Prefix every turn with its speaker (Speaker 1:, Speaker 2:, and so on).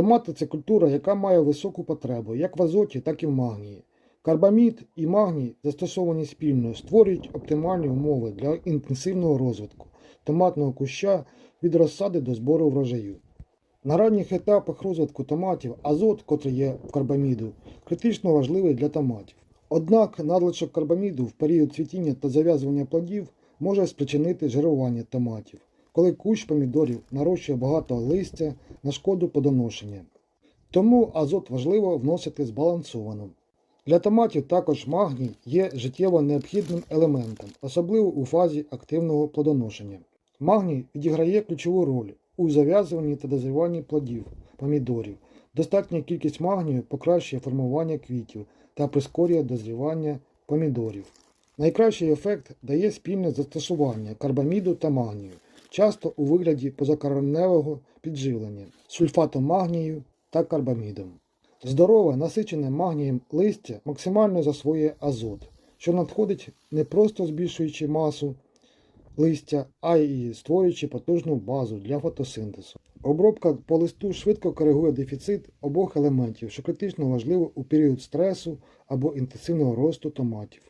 Speaker 1: Томати це культура, яка має високу потребу як в азоті, так і в магнії. Карбамід і магній, застосовані спільно, створюють оптимальні умови для інтенсивного розвитку томатного куща від розсади до збору врожаю. На ранніх етапах розвитку томатів азот, котрий є в карбаміду, критично важливий для томатів. Однак надлишок карбаміду в період цвітіння та зав'язування плодів може спричинити жирування томатів, коли кущ помідорів нарощує багато листя на шкоду плодоношення. Тому азот важливо вносити збалансовано. Для томатів також магній є життєво необхідним елементом, особливо у фазі активного плодоношення. Магній відіграє ключову роль у зав'язуванні та дозріванні плодів, помідорів. Достатня кількість магнію покращує формування квітів та прискорює дозрівання помідорів. Найкращий ефект дає спільне застосування карбаміду та магнію, часто у вигляді позакореневого підживлення сульфатом магнію та карбамідом. Здорове, насичене магнієм листя максимально засвоює азот, що надходить не просто збільшуючи масу листя, а й створюючи потужну базу для фотосинтезу. Обробка по листу швидко коригує дефіцит обох елементів, що критично важливо у період стресу або інтенсивного росту томатів.